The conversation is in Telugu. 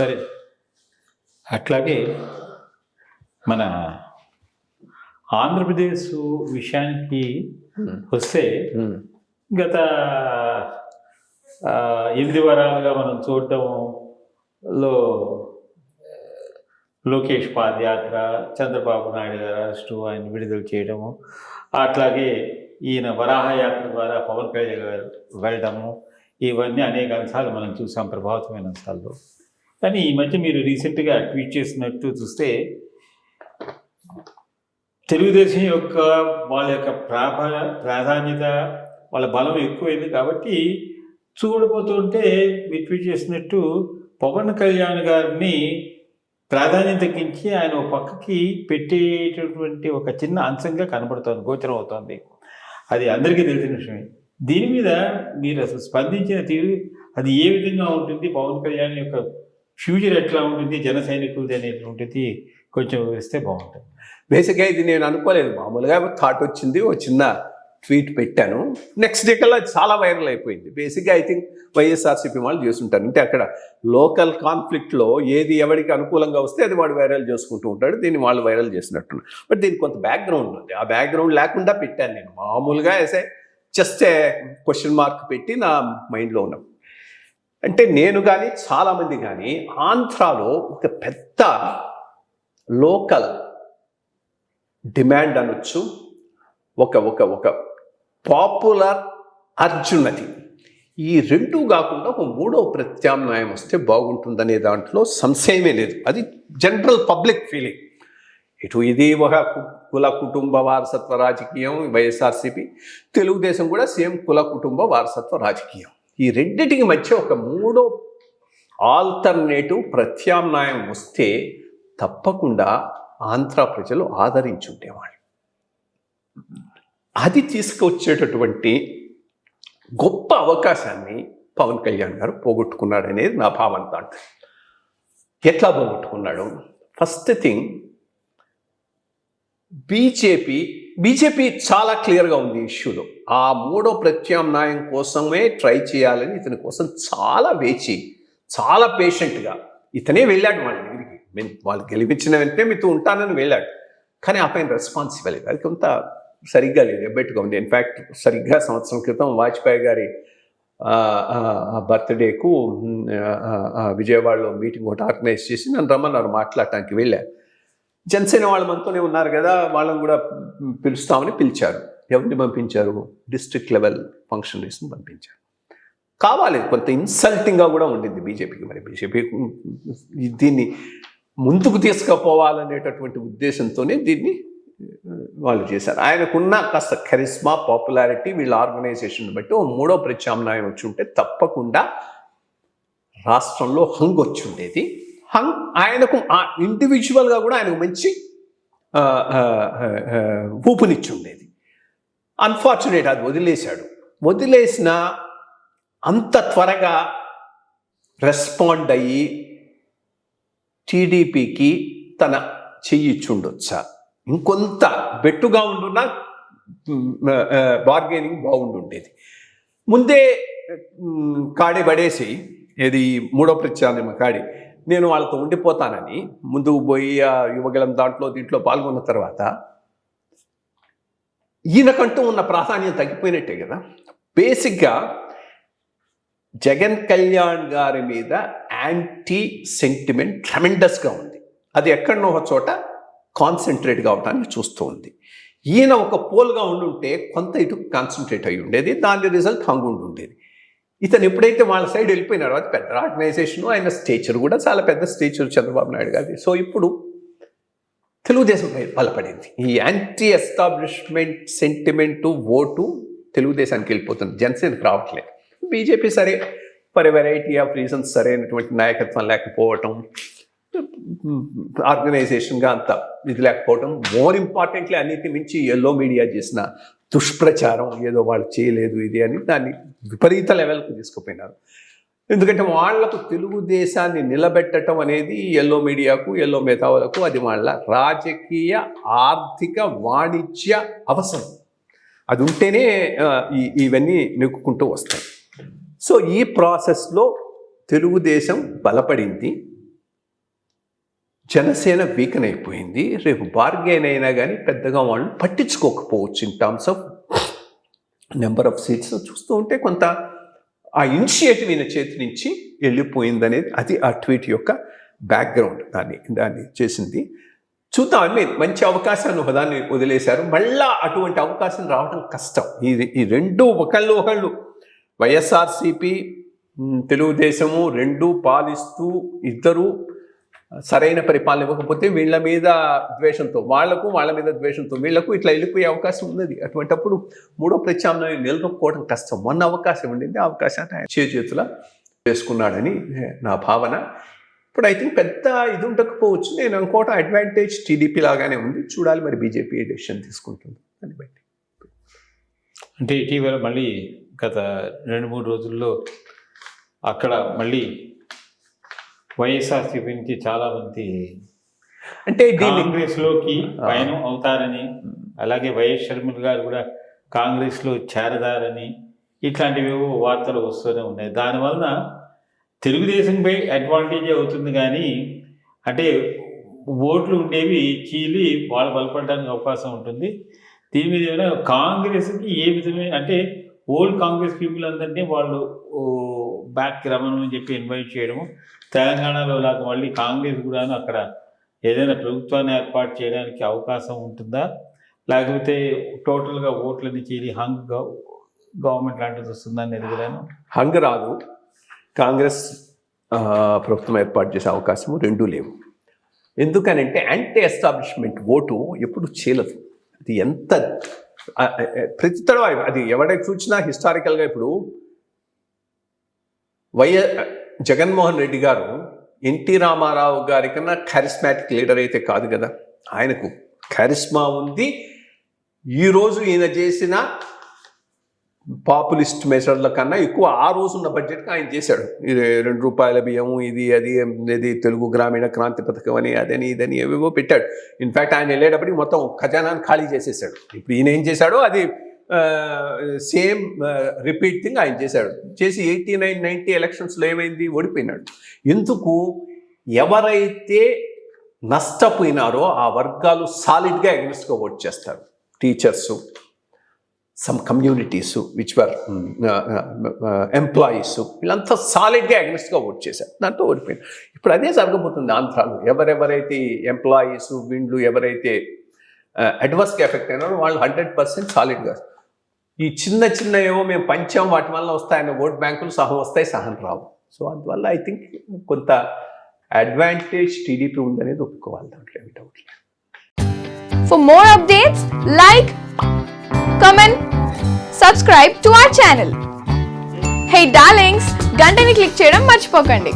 సరే. అట్లాగే మన ఆంధ్రప్రదేశ్ విషయానికి వస్తే గత ఎనిమిది వారాలుగా మనం చూడటంలో లోకేష్ పాదయాత్ర చంద్రబాబు నాయుడు గారు అరెస్టు ఆయన విడుదల చేయడము అట్లాగే ఈయన వరాహయాత్ర ద్వారా పవన్ కళ్యాణ్ గారు వెళ్ళడము ఇవన్నీ అనేక అంశాలు మనం చూసాం ప్రభావితమైన అంశాల్లో. కానీ ఈ మధ్య మీరు రీసెంట్గా ట్వీట్ చేసినట్టు చూస్తే తెలుగుదేశం యొక్క వాళ్ళ యొక్క ప్రాభ ప్రాధాన్యత వాళ్ళ బలం ఎక్కువైంది కాబట్టి చూడబోతుంటే మీరు ట్వీట్ చేసినట్టు పవన్ కళ్యాణ్ గారిని ప్రాధాన్యత తగ్గించి ఆయన ఒక పక్కకి పెట్టేటటువంటి ఒక చిన్న అంశంగా కనబడుతోంది గోచరం అవుతోంది. అది అందరికీ తెలిసిన విషయమే. దీని మీద మీరు అసలు స్పందించిన తీరు అది ఏ విధంగా ఉంటుంది? పవన్ కళ్యాణ్ యొక్క ఫ్యూచర్ ఎట్లా ఉంటుంది? జన సైనికులది అనేటువంటిది కొంచెం వివరిస్తే బాగుంటుంది. బేసిక్గా ఇది నేను అనుకోలేదు. మామూలుగా థాట్ వచ్చింది. ఓ చిన్న ట్వీట్ పెట్టాను. నెక్స్ట్ డే కల్లా చాలా వైరల్ అయిపోయింది. బేసిక్గా ఐ థింక్ వైఎస్ఆర్సీపీ వాళ్ళు చేస్తుంటారు. అంటే అక్కడ లోకల్ కాన్ఫ్లిక్ట్లో ఏది ఎవరికి అనుకూలంగా వస్తే అది వాడు వైరల్ చేసుకుంటూ ఉంటాడు. దీన్ని వాళ్ళు వైరల్ చేసినట్టున్నారు. బట్ దీనికి కొంత బ్యాక్గ్రౌండ్ ఉంది. ఆ బ్యాక్గ్రౌండ్ లేకుండా పెట్టాను నేను. మామూలుగా ఎసే జస్ట్ క్వశ్చన్ మార్క్ పెట్టి నా మైండ్లో ఉన్నాం. అంటే నేను కానీ చాలామంది కానీ ఆంధ్రాలో ఒక పెద్ద లోకల్ డిమాండ్ అనొచ్చు. ఒక ఒక ఒక పాపులర్ అర్జునది. ఈ రెండు కాకుండా ఒక మూడో ప్రత్యామ్నాయం వస్తే బాగుంటుందనే దాంట్లో సంశయమే లేదు. అది జనరల్ పబ్లిక్ ఫీలింగ్. ఇటు ఇది ఒక కు- కుల కుటుంబ వారసత్వ రాజకీయం వైఎస్ఆర్సీపీ తెలుగుదేశం కూడా సేమ్ కుల కుటుంబ వారసత్వ రాజకీయం. ఈ రెండిటికి మధ్య ఒక మూడో ఆల్టర్నేటివ్ ప్రత్యామ్నాయం వస్తే తప్పకుండా ఆంధ్ర ప్రజలు ఆదరించుండేవాళ్ళు. అది తీసుకొచ్చేటటువంటి గొప్ప అవకాశాన్ని పవన్ కళ్యాణ్ గారు పోగొట్టుకున్నాడు అనేది నా భావన దాంట్లో ఎట్లా పోగొట్టుకున్నాడు? ఫస్ట్ థింగ్ బీజేపీ బీజేపీ చాలా క్లియర్గా ఉంది ఇష్యూలో. ఆ మూడో ప్రత్యామ్నాయం కోసమే ట్రై చేయాలని ఇతని కోసం చాలా వేచి చాలా పేషెంట్గా ఇతనే వెళ్ళాడు వాళ్ళ దగ్గరికి. మేము వాళ్ళు గెలిపించిన వెంటనే మీతో ఉంటానని వెళ్ళాడు. కానీ ఆ పైన రెస్పాన్స్ ఇవ్వలేదు. అది కొంత సరిగ్గా లేదు ఎబ్బెట్టుగా ఉంది. ఇన్ఫ్యాక్ట్ సరిగ్గా సంవత్సరం క్రితం వాజ్పేయి గారి బర్త్డేకు విజయవాడలో మీటింగ్ ఒకటి ఆర్గనైజ్ చేసి నన్ను రమ్మన్నారు మాట్లాడటానికి వెళ్ళాను జనసేన వాళ్ళు మనతోనే ఉన్నారు కదా వాళ్ళని కూడా పిలుస్తామని పిలిచారు. ఎవరిని పంపించారు? డిస్ట్రిక్ట్ లెవెల్ ఫంక్షనరీస్ని పంపించారు. కావాలి కొంత ఇన్సల్టింగ్గా కూడా ఉండింది బీజేపీకి మరి. బీజేపీ దీన్ని ముందుకు తీసుకుపోవాలనేటటువంటి ఉద్దేశంతోనే దీన్ని వాళ్ళు చేశారు. ఆయనకున్న కాస్త కరిస్మా పాపులారిటీ వీళ్ళ ఆర్గనైజేషన్ బట్టి ఓ మూడో ప్రత్యామ్నాయం వచ్చి ఉంటే తప్పకుండా రాష్ట్రంలో హంగ్ వచ్చి ఉండేది. హంగ్ ఆయనకు ఆ ఇండివిజువల్గా కూడా ఆయనకు మంచి ఊపునిచ్చి ఉండేది అన్ఫార్చునేట్ అది వదిలేశాడు. వదిలేసిన అంత త్వరగా రెస్పాండ్ అయ్యి టీడీపీకి తన చెయ్యిచ్చుండొచ్చా ఇంకొంత బెట్టుగా ఉండున్నా బార్గెనింగ్ బాగుండుండేది. ముందే మ్, కాడి పడేసి ఏది మూడో ప్రత్యామ్నాయం కాడి. నేను వాళ్ళతో ఉండిపోతానని ముందుకు పోయి ఆ యువగలం దాంట్లో దీంట్లో పాల్గొన్న తర్వాత ఈయనకంటూ ఉన్న ప్రాధాన్యం తగ్గిపోయినట్టే కదా. బేసిక్గా జగన్ కళ్యాణ్ గారి మీద యాంటీ సెంటిమెంట్ ట్రమెండస్గా ఉంది. అది ఎక్కడనో ఒక చోట కాన్సన్ట్రేట్ కావడానికి చూస్తూ ఉంది. ఈయన ఒక పోల్గా ఉండుంటే కొంత ఇటు కాన్సన్ట్రేట్ అయి ఉండేది దాని రిజల్ట్ హంగు ఉండేది ఇతను ఎప్పుడైతే వాళ్ళ సైడ్ వెళ్ళిపోయినారో అది పెద్ద ఆర్గనైజేషన్ ఆయన స్టేచర్ కూడా చాలా పెద్ద స్టేచర్ చంద్రబాబు నాయుడు గారి సో ఇప్పుడు తెలుగుదేశం బలపడింది. ఈ యాంటీ ఎస్టాబ్లిష్మెంట్ సెంటిమెంట్ ఓటు తెలుగుదేశానికి వెళ్ళిపోతుంది. జనసేనకి రావట్లేదు బీజేపీ సరే ఫర్ వెరైటీ ఆఫ్ రీజన్స్ సరైనటువంటి నాయకత్వం లేకపోవటం ఆర్గనైజేషన్గా అంత ఇది లేకపోవటం మోర్ ఇంపార్టెంట్లీ అన్నిటి మించి ఎల్లో మీడియా చేసిన దుష్ప్రచారం ఏదో వాళ్ళు చేయలేదు ఇది అని దాన్ని విపరీత లెవెల్కి తీసుకుపోయినారు. ఎందుకంటే వాళ్ళకు తెలుగుదేశాన్ని నిలబెట్టడం అనేది ఎల్లో మీడియాకు ఎల్లో మేధావులకు అది వాళ్ళ రాజకీయ ఆర్థిక వాణిజ్య అవసరం. అది ఉంటేనే ఇవన్నీ నెక్కుకుంటూ వస్తాయి. సో ఈ ప్రాసెస్లో తెలుగుదేశం బలపడింది. జనసేన వీకన్ అయిపోయింది. రేపు బార్గెన్ అయినా కానీ పెద్దగా వాళ్ళు పట్టించుకోకపోవచ్చు in terms of number of seats చూస్తూ ఉంటే కొంత ఆ ఇనిషియేటివ్ ఈయన చేతి నుంచి వెళ్ళిపోయింది అనేది అది ఆ ట్వీట్ యొక్క బ్యాక్గ్రౌండ్ దాన్ని దాన్ని చేసింది. చూద్దాం ఐ మీన్ మంచి అవకాశాన్ని హోదాన్ని వదిలేశారు. మళ్ళా అటువంటి అవకాశం రావడం కష్టం. ఈ ఈ రెండు ఒకళ్ళు ఒకళ్ళు వైఎస్ఆర్సిపి తెలుగుదేశము రెండు పాలిస్తూ ఇద్దరు సరైన పరిపాలన ఇవ్వకపోతే వీళ్ళ మీద ద్వేషంతో వాళ్ళకు వాళ్ళ మీద ద్వేషంతో వీళ్ళకు ఇట్లా వెళ్ళిపోయే అవకాశం ఉన్నది. అటువంటప్పుడు మూడో ప్రత్యామ్నాయం నిలదొక్కుకోవడం కష్టం. మొన్న అవకాశం ఉండింది ఆ అవకాశాన్ని ఆయన చేతుల చేసుకున్నాడని నా భావన. ఇప్పుడు ఐ థింక్ పెద్ద ఇది ఉండకపోవచ్చు. నేను అనుకోవటం అడ్వాంటేజ్ టీడీపీ లాగానే ఉంది. చూడాలి మరి బీజేపీ డెసిషన్ తీసుకుంటుంది. దాన్ని బట్టి. అంటే ఇటీవల మళ్ళీ గత రెండు మూడు రోజుల్లో అక్కడ మళ్ళీ వైఎస్ఆర్సీపీ నుంచి చాలా మంది అంటే దీన్ని కాంగ్రెస్లోకి పయనం అవుతారని అలాగే వైఎస్ షర్మిల గారు కూడా కాంగ్రెస్లో చేరదారని ఇట్లాంటివేవో వార్తలు వస్తూనే ఉన్నాయి. దానివలన తెలుగుదేశంపై అడ్వాంటేజ్ అవుతుంది కానీ అంటే ఓట్లు ఉండేవి చీలి వాళ్ళు బలపడడానికి అవకాశం ఉంటుంది. దీని మీద ఏమైనా కాంగ్రెస్కి ఏ విధమైన అంటే ఓల్డ్ కాంగ్రెస్ పీపుల్ అందరినీ వాళ్ళు బ్యాక్ రమ్మని చెప్పి ఇన్వైట్ చేయడము. తెలంగాణలో లాగా మళ్ళీ కాంగ్రెస్ కూడాను అక్కడ ఏదైనా ప్రభుత్వాన్ని ఏర్పాటు చేయడానికి అవకాశం ఉంటుందా? లేకపోతే టోటల్గా ఓట్లని చేరి హంగ్ గవర్నమెంట్ లాంటిది వస్తుందా ఎదుగుదాను హంగ్ రాదు. కాంగ్రెస్ ప్రభుత్వం ఏర్పాటు చేసే అవకాశము రెండూ లేవు. ఎందుకనంటే యాంటీ ఎస్టాబ్లిష్మెంట్ ఓటు ఎప్పుడు చేయలేదు అది ఎంత ప్రతి తడవ అది ఎవడైతే చూసినా హిస్టారికల్గా ఇప్పుడు వైఎ జగన్మోహన్ రెడ్డి గారు ఎన్టీ రామారావు గారి కన్నా కరిస్మాటిక్ లీడర్ అయితే కాదు కదా? ఆయనకు కరిస్మా ఉంది. ఈరోజు ఈయన చేసిన పాపులిస్ట్ మెజర్ల కన్నా ఎక్కువ ఆ రోజు ఉన్న బడ్జెట్కి ఆయన చేశాడు. రెండు రూపాయల బియ్యము ఇది అది ఇది తెలుగు గ్రామీణ క్రాంతి పథకం అని అదని ఇదని ఏవేవో పెట్టాడు. ఇన్ఫ్యాక్ట్ ఆయన వెళ్ళేటప్పటికి మొత్తం ఖజానాన్ని ఖాళీ చేసేసాడు. ఇప్పుడు ఈయన ఏం చేశాడో అది సేమ్ రిపీట్ థింగ్ ఆయన చేశాడు. చేసి ఎయిటీ నైన్ నైంటీ ఎలక్షన్స్లో ఏమైంది? ఓడిపోయినాడు. ఎందుకు? ఎవరైతే నష్టపోయినారో ఆ వర్గాలు సాలిడ్గా అగెన్స్ట్గా ఓట్ చేస్తారు. Teachers some communities which were employees వీళ్ళంతా సాలిడ్గా అగెన్స్ట్గా ఓట్ చేశారు. దాంతో ఓడిపోయింది ఇప్పుడు అదే జరగబోతుంది ఆంధ్రాలో. ఎవరెవరైతే ఎంప్లాయీస్ వీళ్ళు ఎవరైతే అడ్వర్స్గా ఎఫెక్ట్ అయినారో వాళ్ళు హండ్రెడ్ పర్సెంట్ సాలిడ్గా ఈ చిన్న చిన్న ఏవో మేము పంచాం వాటి వల్ల వస్తాయన్న ఓట్ బ్యాంకులు సహా వస్తాయి సహా రావు. సో అందువల్ల ఐ థింక్ కొంత అడ్వాంటేజ్ టీడీపీ ఉందనేది ఒప్పుకోవాలి దాంట్లో ఏమి doubt for more updates like comment subscribe to our channel hey darlings గంటని click చేయడం మర్చిపోకండి.